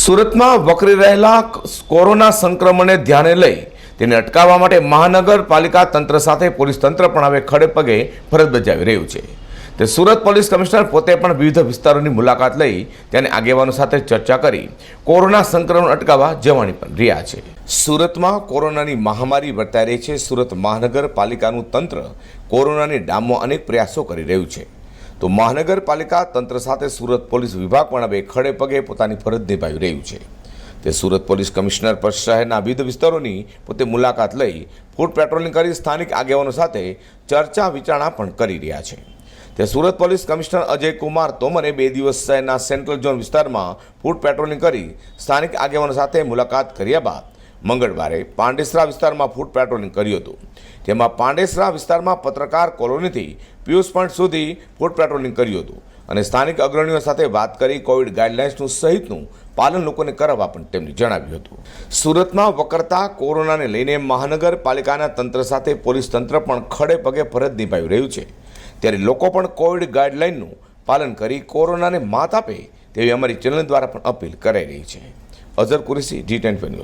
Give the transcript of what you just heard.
સુરતમાં વકરી રહેલા કોરોના સંક્રમણને ધ્યાને લઈ તેને અટકાવવા માટે મહાનગરપાલિકા તંત્ર સાથે પોલીસ તંત્ર પણ હવે ખડે પગે ફરજ બજાવી રહ્યું છે. તે સુરત પોલીસ કમિશનર પોતે પણ વિવિધ વિસ્તારોની મુલાકાત લઈ તેને આગેવાનો સાથે ચર્ચા કરી કોરોના સંક્રમણ અટકાવવા જવાની પણ રહ્યા છે. સુરતમાં કોરોનાની મહામારી વર્તાઈ રહી છે. સુરત મહાનગરપાલિકાનું તંત્ર કોરોનાની ડામવા અનેક પ્રયાસો કરી રહ્યું છે. તો મહાનગરપાલિકા તંત્ર સાથે સુરત પોલીસ વિભાગ પણ હવે ખડે પગે પોતાની ફરજ નિભાવી રહ્યું છે. તે સુરત પોલીસ કમિશનર પર શહેરના વિવિધ વિસ્તારોની પોતે મુલાકાત લઈ ફૂડ પેટ્રોલિંગ કરી સ્થાનિક આગેવાનો સાથે ચર્ચા વિચારણા પણ કરી રહ્યા છે. તે સુરત પોલીસ કમિશનર અજય કુમાર તોમરે બે દિવસ શહેરના સેન્ટ્રલ ઝોન વિસ્તારમાં ફૂડ પેટ્રોલિંગ કરી સ્થાનિક આગેવાનો સાથે મુલાકાત કર્યા બાદ મંગળવારે પાંડેસરા વિસ્તારમાં ફૂડ પેટ્રોલિંગ કર્યું હતું. જેમાં પાંડેસરા વિસ્તારમાં પત્રકાર કોલોનીથી પિયુષ પોઈન્ટ સુધી ફૂડ પેટ્રોલિંગ કર્યું હતું અને સ્થાનિક અગ્રણીઓ સાથે વાત કરી કોવિડ ગાઈડલાઇન્સનું સહિતનું પાલન લોકોને કરાવવા પણ તેમણે જણાવ્યું હતું. સુરતમાં વકરતા કોરોનાને લઈને મહાનગરપાલિકાના તંત્ર સાથે પોલીસ તંત્ર પણ ખડે પગે ફરજ નિભાવી રહ્યું છે. ત્યારે લોકો પણ કોવિડ ગાઈડલાઇનનું પાલન કરી કોરોનાને માત આપે તેવી અમારી ચેનલ દ્વારા પણ અપીલ કરાઈ રહી છે. Azhar Qureshi, Zee ten news.